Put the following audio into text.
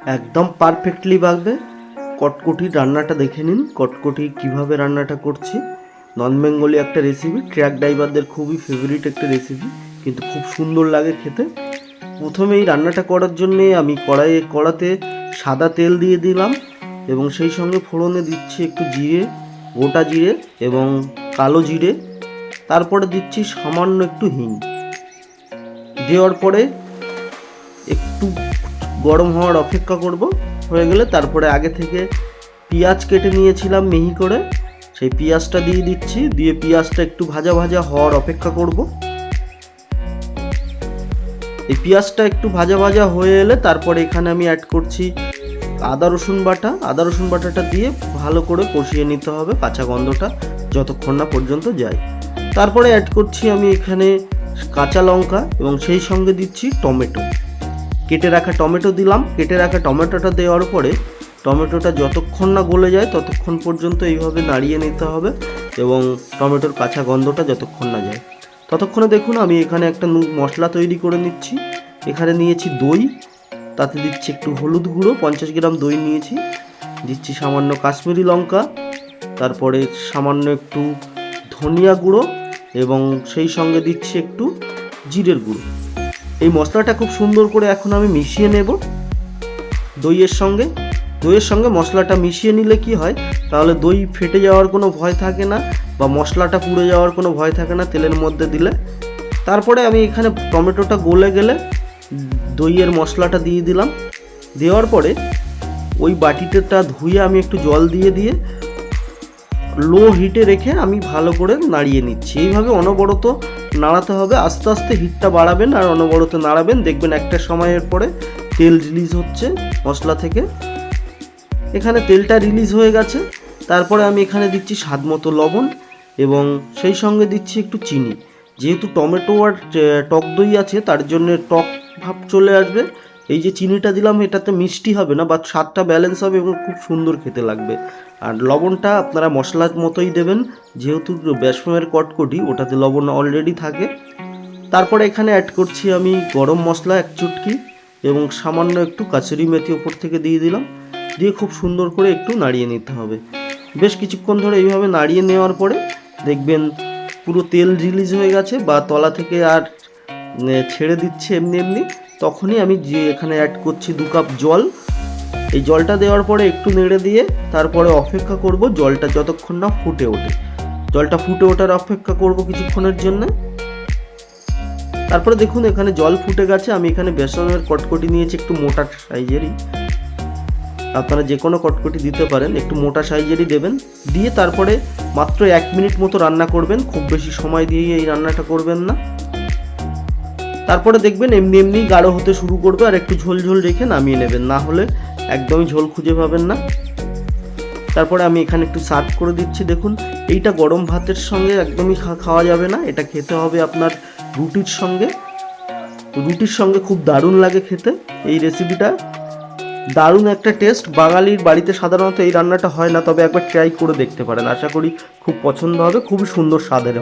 একদম পারফেক্টলি বাগবে। কটকটির রান্নাটা দেখে নিন, কটকটি কীভাবে রান্নাটা করছি। নন বেঙ্গলি একটা রেসিপি ট্র্যাক ড্রাইভারদের খুবই ফেভারিট একটা রেসিপি কিন্তু খুব সুন্দর লাগে খেতে। প্রথমে এই রান্নাটা করার জন্যে আমি কড়াইয়ে, কড়াতে সাদা তেল দিয়ে দিলাম এবং সেই সঙ্গে ফোড়নে দিচ্ছি একটু জিরে, গোটা জিরে এবং কালো জিরে। তারপরে দিচ্ছি সামান্য একটু হিং। দেওয়ার পরে একটু গরম হওয়ার অপেক্ষা করব। হয়ে গেলে তারপরে আগে থেকে পেঁয়াজ কেটে নিয়েছিলাম মিহি করে। সেই পেঁয়াজটা দিয়ে দিচ্ছি, দিয়ে পেঁয়াজটা একটু ভাজা ভাজা হওয়ার অপেক্ষা করব। এই পেঁয়াজটা একটু ভাজা ভাজা হয়ে এলে তারপরে এখানে আমি অ্যাড করছি আদা, রসুন বাটা। আদা, রসুন বাটাটা দিয়ে ভালো করে কষিয়ে নিতে হবে কাঁচা গন্ধটা যতক্ষণ না পর্যন্ত যায়। তারপরে অ্যাড করছি আমি এখানে কাঁচা লঙ্কা এবং সেই সঙ্গে দিচ্ছি টমেটো। কেটে রাখা টমেটো দিলাম, কেটে রাখা টমেটোটা দেওয়ার পরে টমেটোটা যতক্ষণ না গলে যায় ততক্ষণ পর্যন্ত এইভাবে নাড়িয়ে নিতে হবে এবং টমেটোর কাঁচা গন্ধটা যতক্ষণ না যায়। ততক্ষণে দেখুন আমি এখানে একটা মশলা তৈরি করে নিচ্ছি। এখানে নিয়েছি দই, তাতে দিচ্ছি একটু হলুদ গুঁড়ো, পঞ্চাশ গ্রাম দই নিয়েছি। দিচ্ছি সামান্য কাশ্মীরি লঙ্কা, তারপরে সামান্য একটু ধনিয়া গুঁড়ো এবং সেই সঙ্গে দিচ্ছি একটু জিরের গুঁড়ো। এই মশলাটা খুব সুন্দর করে এখন আমি মিশিয়ে নেব। দইয়ের সঙ্গে। দইয়ের সঙ্গে মশলাটা মিশিয়ে নিলে কি হয়? তাহলে দই ফেটে যাওয়ার কোনো ভয় থাকে না বা মশলাটা পুড়ে যাওয়ার কোনো ভয় থাকে না তেলের মধ্যে দিলে। তারপরে আমি এখানে টমেটোটা গলে গেলে দইয়ের মশলাটা দিয়ে দিলাম। দেওয়ার পরে ওই বাটিটা ধুয়ে আমি একটু জল দিয়ে দিয়ে লো হিটে রেখে আমি ভালো করে নাড়িয়ে নিচ্ছি। এইভাবে অনবরত নাড়াতে হবে। আস্তে আস্তে হিটটা বাড়াবেন আর অনবরত নাড়াবেন। দেখবেন একটা সময়ের পরে তেল রিলিজ হচ্ছে মশলা থেকে। এখানে তেলটা রিলিজ হয়ে গেছে। তারপরে আমি এখানে দিচ্ছি স্বাদ মতো লবণ এবং সেই সঙ্গে দিচ্ছি একটু চিনি। যেহেতু টমেটো আর টক দই আছে, তার জন্য টক ভাব চলে আসবে। এই যে চিনিটা দিলাম, এটাতে মিষ্টি হবে না বা স্বাদটা ব্যালেন্স হবে এবং খুব সুন্দর খেতে লাগবে। আর লবণটা আপনারা মশলার মতোই দেবেন, যেহেতু বেসমের কটকটি, ওটাতে লবণ অলরেডি থাকে। তারপরে এখানে অ্যাড করছি আমি গরম মশলা, এক চুটকি, এবং সামান্য একটু কাচুরি মেথি ওপর থেকে দিয়ে দিলাম। দিয়ে খুব সুন্দর করে একটু নাড়িয়ে নিতে হবে। বেশ কিছুক্ষণ ধরে এইভাবে নাড়িয়ে নেওয়ার পরে দেখবেন পুরো তেল রিলিজ হয়ে গেছে, বা তলা থেকে আর ছেড়ে দিচ্ছে এমনি এমনি। তখনই আমি যে এখানে অ্যাড করছি দু কাপ জল, এই জলটা দেওয়ার পরে একটু নেড়ে দিয়ে তারপরে অপেক্ষা করব জলটা যতক্ষণ না ফুটে ওঠে। জলটা ফুটে ওঠার অপেক্ষা করব কিছুক্ষণের জন্য। তারপরে দেখুন এখানে জল ফুটে গেছে, আমি এখানে বেসনের কটকটি নিয়েছি একটু মোটা সাইজেরই। আপনারা যে কোনো কটকটি দিতে পারেন, একটু মোটা সাইজেরই দেবেন। দিয়ে তারপরে মাত্র এক মিনিট মতো রান্না করবেন, খুব বেশি সময় দিয়ে এই রান্নাটা করবেন না। তারপরে দেখবেন এমনি এমনি গাঢ় হতে শুরু করবে আর একটু ঝোল ঝোল রেখে নামিয়ে নেবেন। না হলে একদমই ঝোল খুঁজে পাবেন না। তারপরে আমি এখানে একটু সার্ভ করে দিচ্ছি। দেখুন, এইটা গরম ভাতের সঙ্গে একদমই খাওয়া যাবে না। এটা খেতে হবে আপনার রুটির সঙ্গে। রুটির সঙ্গে খুব দারুণ লাগে খেতে। এই রেসিপিটা দারুণ একটা টেস্ট বাঙালির বাড়িতে সাধারণত এই রান্নাটা হয় না, তবে একবার ট্রাই করে দেখতে পারেন। আশা করি খুব পছন্দ হবে, খুবই সুন্দর স্বাদের